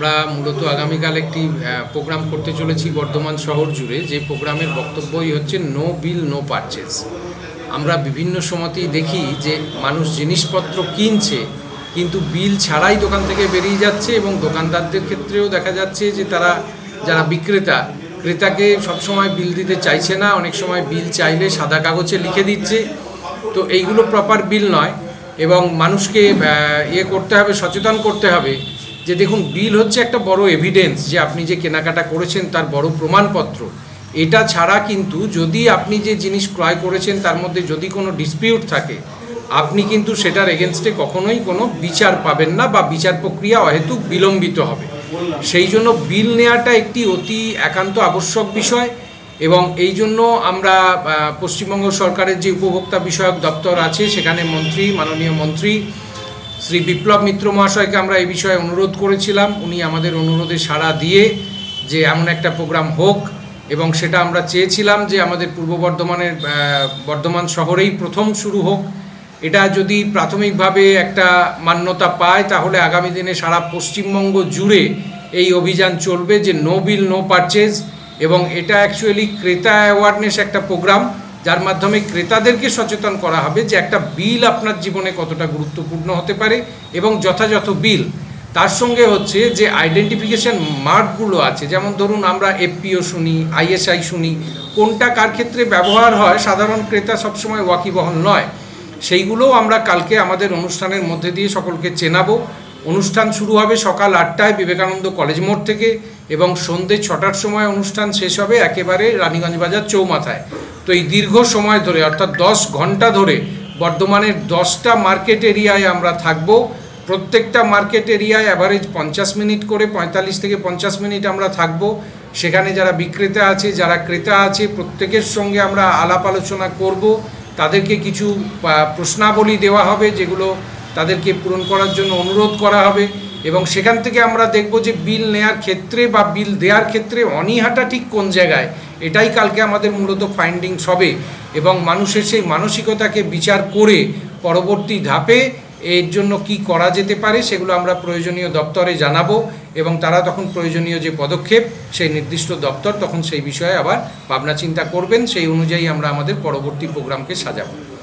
আমরা মূলত আগামীকাল একটি প্রোগ্রাম করতে চলেছি বর্ধমান শহর জুড়ে। যে প্রোগ্রামের বক্তব্যই হচ্ছে নো বিল নো পারচেজ আমরা বিভিন্ন সময়তেই দেখি যে মানুষ জিনিসপত্র কিনছে, কিন্তু বিল ছাড়াই দোকান থেকে বেরিয়ে যাচ্ছে এবং দোকানদারদের ক্ষেত্রেও দেখা যাচ্ছে যে তারা, যারা বিক্রেতা, ক্রেতাকে সবসময় বিল দিতে চাইছে না। অনেক সময় বিল চাইলে সাদা কাগজে লিখে দিচ্ছে। তো এইগুলো প্রপার বিল নয় এবং মানুষকে ইয়ে করতে হবে, সচেতন করতে হবে। যে দেখুন, বিল হচ্ছে একটা বড় এভিডেন্স যে আপনি যে কেনাকাটা করেছেন তার বড় প্রমাণপত্র। এটা ছাড়া কিন্তু যদি আপনি যে জিনিস ক্রয় করেছেন তার মধ্যে যদি কোনো ডিসপিউট থাকে, আপনি কিন্তু সেটার এগেনস্টে কখনোই কোনো বিচার পাবেন না বা বিচার প্রক্রিয়া অহেতুক বিলম্বিত হবে। সেই জন্য বিল নেওয়াটা একটি অতি একান্ত আবশ্যক বিষয় এবং এই জন্য আমরা পশ্চিমবঙ্গ সরকারের যে উপভোক্তা বিষয়ক দপ্তর আছে, সেখানে মন্ত্রী, মাননীয় মন্ত্রী শ্রী বিপ্লব মিত্র মহাশয়কে আমরা এই বিষয়ে অনুরোধ করেছিলাম। উনি আমাদের অনুরোধে সাড়া দিয়ে যে এমন একটা প্রোগ্রাম হোক এবং সেটা আমরা চেয়েছিলাম যে আমাদের পূর্ব বর্ধমানের বর্ধমান শহরেই প্রথম শুরু হোক। এটা যদি প্রাথমিকভাবে একটা মান্যতা পায়, তাহলে আগামী দিনে সারা পশ্চিমবঙ্গ জুড়ে এই অভিযান চলবে যে নো বিল নো পারচেজ এবং এটা অ্যাকচুয়ালি ক্রেতা অ্যাওয়ারনেস একটা প্রোগ্রাম। যার মাধ্যমে ক্রেতাদেরকে সচেতন করা হবে যে একটা বিল আপনার জীবনে কতটা গুরুত্বপূর্ণ হতে পারে এবং যথাযথ বিল। তার সঙ্গে হচ্ছে যে আইডেন্টিফিকেশন মার্কগুলো আছে। যেমন ধরুন আমরা এফপিও শুনি আইএসআই শুনি, কোনটা কার ক্ষেত্রে ব্যবহার হয়, সাধারণ ক্রেতা সবসময় ওয়াকিবহল নয়। সেইগুলোও আমরা কালকে আমাদের অনুষ্ঠানের মধ্যে দিয়ে সকলকে চেনাবো। অনুষ্ঠান শুরু হবে সকাল আটটায় বিবেকানন্দ কলেজ মোড় থেকে এবং সন্ধে ছটার সময় অনুষ্ঠান শেষ হবে একেবারে রানীগঞ্জ বাজার চৌমাথায়। তো এই দীর্ঘ সময় ধরে, অর্থাৎ দশ ঘণ্টা ধরে বর্ধমানের দশটা মার্কেট এরিয়ায় আমরা থাকব। প্রত্যেকটা মার্কেট এরিয়ায় অ্যাভারেজ পঞ্চাশ মিনিট করে পঁয়তাল্লিশ থেকে পঞ্চাশ মিনিট আমরা থাকব। সেখানে যারা বিক্রেতা আছে, যারা ক্রেতা আছে, প্রত্যেকের সঙ্গে আমরা আলাপ আলোচনা করব। তাদেরকে কিছু প্রশ্নাবলী দেওয়া হবে, যেগুলো তাদেরকে পূরণ করার জন্য অনুরোধ করা হবে। এবং সেখান থেকে আমরা দেখব যে বিল নেয়ার ক্ষেত্রে বা বিল দেওয়ার ক্ষেত্রে অনীহাটা ঠিক কোন জায়গায়। এটাই কালকে আমাদের মূলত ফাইন্ডিংস হবে এবং মানুষের সেই মানসিকতাকে বিচার করে পরবর্তী ধাপে এর জন্য কি করা যেতে পারে সেগুলো আমরা প্রয়োজনীয় দপ্তরে জানাব এবং তারা তখন প্রয়োজনীয় যে পদক্ষেপ, সেই নির্দিষ্ট দপ্তর তখন সেই বিষয়ে আবার ভাবনা চিন্তা করবেন, সেই অনুযায়ী আমরা আমাদের পরবর্তী প্রোগ্রামকে সাজাবো।